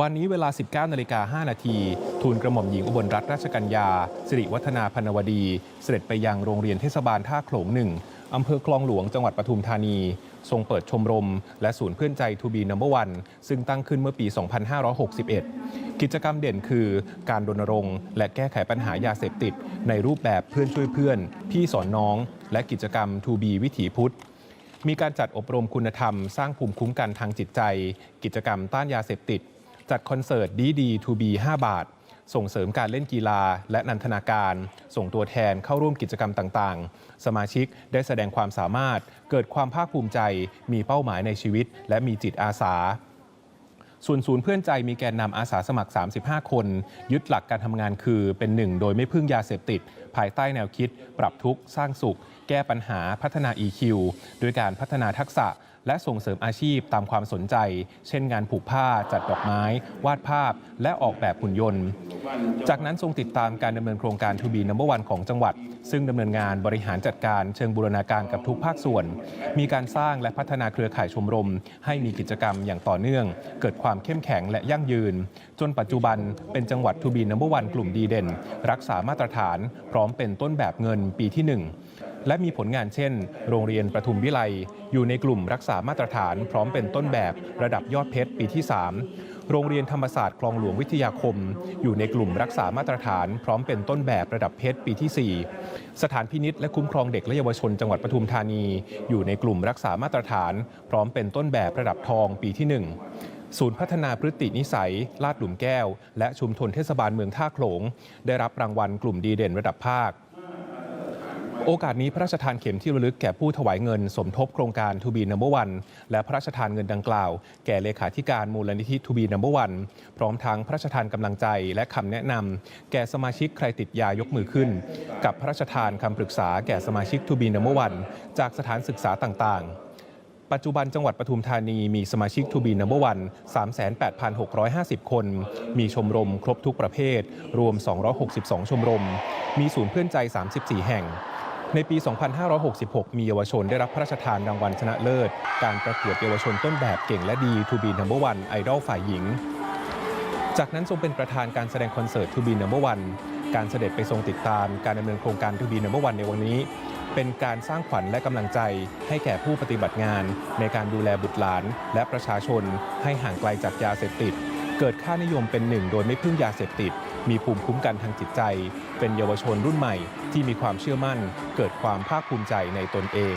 วันนี้เวลา 19นาฬิกา5นาที ทูลกระหม่อมหญิงอุบลรัตนราชกัญญา สิริวัฒนาพนวดี เสด็จไปยังโรงเรียนเทศบาลท่าโขลงหนึ่งอำเภอคลองหลวงจังหวัดปทุมธานี ทรงเปิดชมรม และศูนย์เพื่อนใจทูบีนัมเบอร์วันซึ่งตั้งขึ้นเมื่อปี 2561 กิจกรรมเด่นคือการรณรงค์ และแก้ไขปัญหายาเสพติด ในรูปแบบเพื่อนช่วยเพื่อน พี่สอนน้อง และกิจกรรมทูบีวิถีพุทธมีการจัดอบรมคุณธรรม สร้างภูมิคุ้มกันทางจิตใจ กิจกรรมต้านยาเสพติด จัดคอนเสิร์ตดีดีทูบี5บาท ส่งเสริมการเล่นกีฬาและนันทนาการ ส่งตัวแทนเข้าร่วมกิจกรรมต่างๆ สมาชิกได้แสดงความสามารถ เกิดความภาคภูมิใจ มีเป้าหมายในชีวิต และมีจิตอาสาส่วนศูนย์เพื่อนใจมีแกนนำอาสาสมัคร 35 คน ยึดหลักการทำงานคือเป็นหนึ่งโดยไม่พึ่งยาเสพติด ภายใต้แนวคิด ปรับทุกข์ สร้างสุข แก้ปัญหาพัฒนา EQ โดยการพัฒนาทักษะ และส่งเสริมอาชีพตามความสนใจ เช่นงานผูกผ้า จัดดอกไม้ วาดภาพ และออกแบบหุ่นยนต์ จากนั้นทรงติดตามการดำเนินโครงการทูบีนัมเบอร์วันของจังหวัด ซึ่งดำเนินงานบริหารจัดการเชิงบูรณาการกับทุกภาคส่วน มีการสร้างและพัฒนาเครือข่ายชมรม ให้มีกิจกรรมอย่างต่อเนื่อง เกิดความเข้มแข็งและยั่งยืน จนปัจจุบันเป็นจังหวัดทูบีนัมเบอร์วันกลุ่มดีเด่น รักษามาตรฐาน พร้อมเป็นต้นแบบเงินปีที่หนึ่ง และมีผลงานเช่น โรงเรียนประทุมวิไลอยู่ในกลุ่มรักษามาตรฐาน พร้อมเป็นต้นแบบระดับยอดเพชรปีที่ 3 โรงเรียนธรรมศาสตร์คลองหลวงวิทยาคม อยู่ในกลุ่มรักษามาตรฐาน พร้อมเป็นต้นแบบระดับเพชรปีที่ 4 สถานพินิษและคุ้มครองเด็กและเยาวชนจังหวัดปทุมธานี อยู่ในกลุ่มรักษามาตรฐาน พร้อมเป็นต้นแบบระดับทองปีที่ 1ศูนย์พัฒนาพฤตินิสัย ลาดหลุมแก้ว และชุมชนเทศบาลเมืองท่าโขลง ได้รับรางวัลกลุ่มดีเด่นระดับภาค โอกาสนี้พระราชทานเข็มที่ระลึกแก่ผู้ถวายเงิน สมทบโครงการทูบีนัมเบอร์วันและพระราชทานเงินดังกล่าว แก่เลขาธิการมูลนิธิทูบีนัมเบอร์วันพร้อมทั้งพระราชทานกำลังใจและคำแนะนำแก่สมาชิกใครติดยายกมือขึ้น กับพระราชทานคำปรึกษาแก่สมาชิกทูบีนัมเบอร์วันจากสถานศึกษาต่าง ๆปัจจุบันจังหวัดปทุมธานีมีสมาชิกทูบีนัมเบอร์วัน38,650 คน มีชมรมครบทุกประเภท รวม 262 ชมรม มีศูนย์เพื่อนใจ 34 แห่ง ในปี 2566 มีเยาวชนได้รับพระราชทานรางวัลชนะเลิศ การประกวดเยาวชนต้นแบบเก่งและดี To be number one ไอดอลฝ่ายหญิง จากนั้นทรงเป็นประธานการแสดงคอนเสิร์ต To be number one การเสด็จไปทรงติดตามการดำเนินโครงการ To be number one ในวันนี้ เป็นการสร้างขวัญและกำลังใจให้แก่ผู้ปฏิบัติงาน ในการดูแลบุตรหลาน และประชาชนให้ห่างไกลจากยาเสพติด เกิดค่านิยมเป็นหนึ่งโดยไม่พึ่งยาเสพติด มีภูมิคุ้มกันทางจิตใจ เป็นเยาวชนรุ่นใหม่ที่มีความเชื่อมั่น เกิดความภาคภูมิใจในตนเอง